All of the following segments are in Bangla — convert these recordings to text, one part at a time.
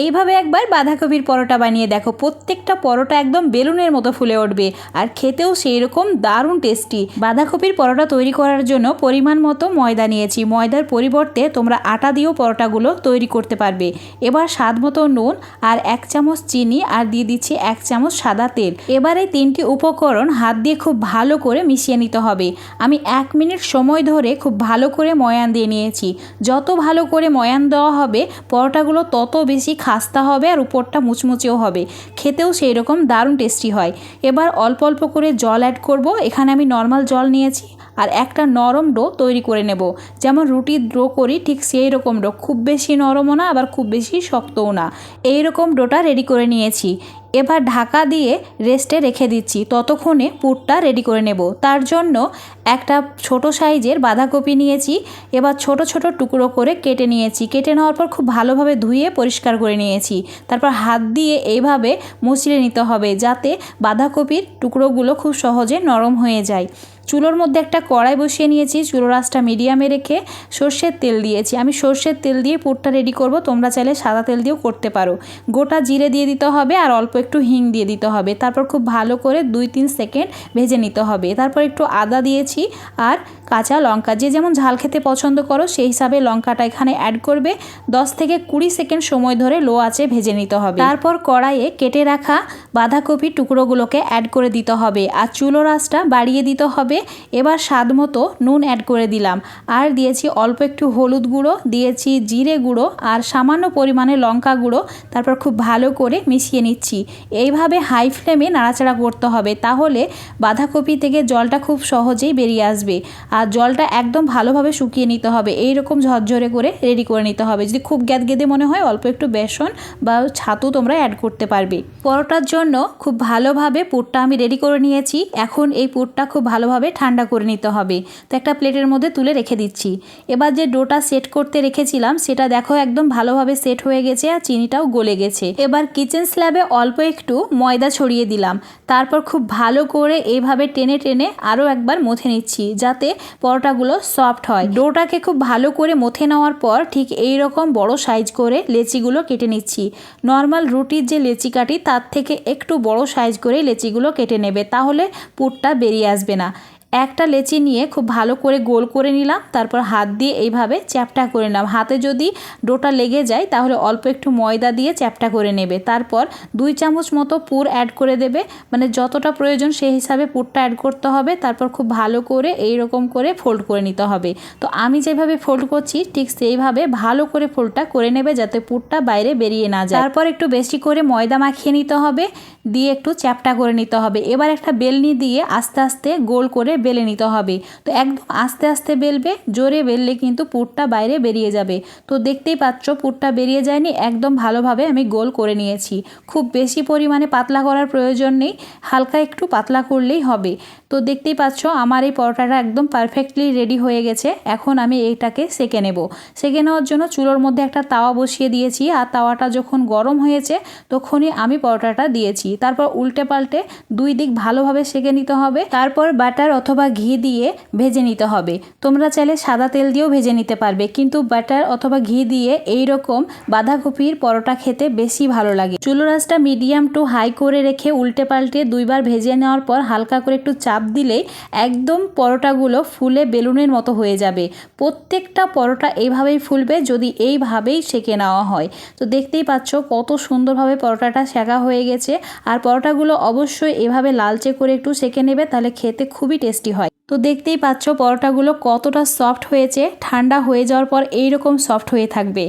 এইভাবে একবার বাঁধাকপির পরোটা বানিয়ে দেখো, প্রত্যেকটা পরোটা একদম বেলুনের মতো ফুলে উঠবে আর খেতেও সেই রকম দারুণ টেস্টি। বাঁধাকপির পরোটা তৈরি করার জন্য পরিমাণ মতো ময়দা নিয়েছি। ময়দার পরিবর্তে তোমরা আটা দিয়েও পরোটাগুলো তৈরি করতে পারবে। এবার স্বাদ মতো নুন আর এক চামচ চিনি আর দিয়ে দিচ্ছি এক চামচ সাদা তেল। এবার এই তিনটি উপকরণ হাত দিয়ে খুব ভালো করে মিশিয়ে নিতে হবে। আমি এক মিনিট সময় ধরে খুব ভালো করে ময়ান দিয়ে নিয়েছি। যত ভালো করে ময়ান দেওয়া হবে, পরোটাগুলো তত বেশি খাস্তা হবে আর উপরটা মুচমুচেও হবে। খেতেও সেই রকম দারুণ টেস্টি হয়। এবার অল্প অল্প করে জল অ্যাড করব। এখানে আমি নর্মাল জল নিয়েছি আর একটা নরম ডো তৈরি করে নেব। যেমন রুটির ডো করি, ঠিক সেই রকম ডো খুব বেশি নরমও না, আবার খুব বেশি শক্তও না। এই রকম ডোটা রেডি করে নিয়েছি। এবার ঢাকা দিয়ে রেস্টে রেখে দিচ্ছি। ততক্ষণে পুরটা রেডি করে নেব। তার জন্য একটা ছোট সাইজের বাঁধাকপি নিয়েছি। এবার ছোট ছোট টুকরো করে কেটে নিয়েছি। কেটে নেওয়ার পর খুব ভালোভাবে ধুয়ে পরিষ্কার করে নিয়েছি। তারপর হাত দিয়ে এইভাবে মুচড়ে নিতে হবে যাতে বাঁধাকপির টুকরোগুলো খুব সহজে নরম হয়ে যায়। চুলোর মধ্যে একটা কড়াই বসিয়ে নিয়েছি। চুলোর আঁচটা মিডিয়ামে রেখে সর্ষের তেল দিয়েছি। আমি সর্ষের তেল দিয়ে পুরটা রেডি করব। তোমরা চাইলে সাদা তেল দিয়েও করতে পারো। গোটা জিরে দিয়ে দিতে হবে আর অল্প একটু হিং দিয়ে দিতে হবে। তারপর খুব ভালো করে দুই তিন সেকেন্ড ভেজে নিতে হবে। তারপর একটু আদা দিয়েছি আর কাঁচা লঙ্কা। যে যেমন ঝাল খেতে পছন্দ করো, সেই হিসাবে লঙ্কাটা এখানে অ্যাড করবে। দশ থেকে কুড়ি সেকেন্ড সময় ধরে লো আঁচে ভেজে নিতে হবে। তারপর কড়াইয়ে কেটে রাখা বাঁধাকপির টুকরোগুলোকে অ্যাড করে দিতে হবে। আর চুলোর আঁচটা বাড়িয়ে দিতে হবে। এবার স্বাদ মতো নুন অ্যাড করে দিলাম। আর দিয়েছি অল্প একটু হলুদ গুঁড়ো, দিয়েছি জিরে গুঁড়ো আর সামান্য পরিমাণে লঙ্কা গুঁড়ো। তারপর খুব ভালো করে মিশিয়ে নিচ্ছি। এইভাবে হাই ফ্লেমে নাড়াচাড়া করতে হবে, তাহলে বাঁধাকপি থেকে জলটা খুব সহজেই বেরিয়ে আসবে আর জলটা একদম ভালোভাবে শুকিয়ে নিতে হবে। এই রকম ঝরঝরে করে রেডি করে নিতে হবে। যদি খুব গ্যাদগেদে মনে হয়, অল্প একটু বেসন বা ছাতু তোমরা অ্যাড করতে পারবে। পরোটার জন্য খুব ভালোভাবে পুরটা আমি রেডি করে নিয়েছি। এখন এই পুরটা খুব ভালোভাবে ঠান্ডা করে নিতে হবে। তো একটা প্লেটের মধ্যে তুলে রেখে দিচ্ছি। এবার যে ডোটা সেট করতে রেখেছিলাম, সেটা দেখো একদম ভালোভাবে সেট হয়ে গেছে আর চিনিটাও গলে গেছে। এবার কিচেন স্ল্যাবে অল্প একটু ময়দা ছড়িয়ে দিলাম। তারপর খুব ভালো করে এইভাবে টেনে টেনে আরও একবার মথে নিচ্ছি যাতে পরোটাগুলো সফট হয়। ডোটাকে খুব ভালো করে মথে নেওয়ার পর ঠিক এই রকম বড় সাইজ করে লেচিগুলো কেটে নিচ্ছি। নর্মাল রুটির যে লেচি কাটি তার থেকে একটু বড় সাইজ করে লেচিগুলো কেটে নেবে, তাহলে পুরটা বেরিয়ে আসবে না। একটা লেচি নিয়ে খুব ভালো করে গোল করে নিলাম, তারপর হাত দিয়ে এইভাবে চ্যাপটা করে নিলাম হাতে যদি ডোটা লেগে যায়, তাহলে অল্প একটু ময়দা দিয়ে চ্যাপটা করে নেবে। তারপর দুই চামচ মতো পুর অ্যাড করে দেবে। মানে যতটা প্রয়োজন সেই হিসাবে পুরটা অ্যাড করতে হবে। তারপর খুব ভালো করে এই রকম করে ফোল্ড করে নিতে হবে। তো আমি যেভাবে ফোল্ড করছি, ঠিক সেইভাবে ভালো করে ফোল্ডটা করে নেবে যাতে পুরটা বাইরে বেরিয়ে না যায়। তারপর একটু বেশি করে ময়দা মাখিয়ে নিতে হবে। দিয়ে একটু চ্যাপটা করে নিতে হবে। এবার একটা বেলনি দিয়ে আস্তে আস্তে গোল করে বেলে নিতে হবে। তো একদম আস্তে আস্তে বেলবে, জোরে বেললে কিন্তু পুরটা বাইরে বেরিয়ে যাবে। তো দেখতেই পাচ্ছ পুরটা বেরিয়ে যায়নি, একদম ভালোভাবে আমি গোল করে নিয়েছি। খুব বেশি পরিমাণে পাতলা করার প্রয়োজন নেই, হালকা একটু পাতলা করলেই হবে। তো দেখতেই পাচ্ছ, আমার এই পরোটাটা একদম পারফেক্টলি রেডি হয়ে গেছে। এখন আমি এইটাকে সেকে নেব। সেকে নেওয়ার জন্য চুলোর মধ্যে একটা তাওয়া বসিয়ে দিয়েছি আর তাওয়াটা যখন গরম হয়েছে তখনই আমি পরোটাটা দিয়েছি। তারপর উল্টে পাল্টে দুই দিক ভালোভাবে সেকে নিতে হবে। তারপর বাটার অথবা ঘি দিয়ে ভেজে নিতে হবে। তোমরা চাইলে সাদা তেল দিয়েও ভেজে নিতে পারবে, কিন্তু বাটার অথবা ঘি দিয়ে এই রকম বাঁধাকপির পরোটা খেতে বেশি ভালো লাগে। চুলো রাসটা মিডিয়াম টু হাই করে রেখে উল্টে পাল্টে দুইবার ভেজে নেওয়ার পর হালকা করে একটু চাপ দিলেই একদম পরোটাগুলো ফুলে বেলুনের মতো হয়ে যাবে। প্রত্যেকটা পরোটা এইভাবেই ফুলবে যদি এইভাবেই সেকে নেওয়া হয়। তো দেখতেই পাচ্ছ কত সুন্দরভাবে পরোটাটা সেকা হয়ে গেছে। আর পরোটাগুলো অবশ্যই এভাবে লালচে করে একটু সেকে নেবে, তাহলে খেতে খুবই টেস্টি হয়। তো দেখতেই পাচ্ছ পরোটাগুলো কতটা সফট হয়েছে। ঠান্ডা হয়ে যাওয়ার পর এই রকম সফট হয়ে থাকবে।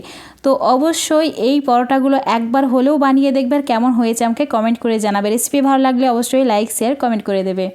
তো অবশ্যই এই পরোটাগুলো একবার হলেও বানিয়ে দেখবে কেমন হয়েছে আমাকে কমেন্ট করে জানাবে। রেসিপি ভালো লাগলে অবশ্যই লাইক, শেয়ার, কমেন্ট করে দেবে।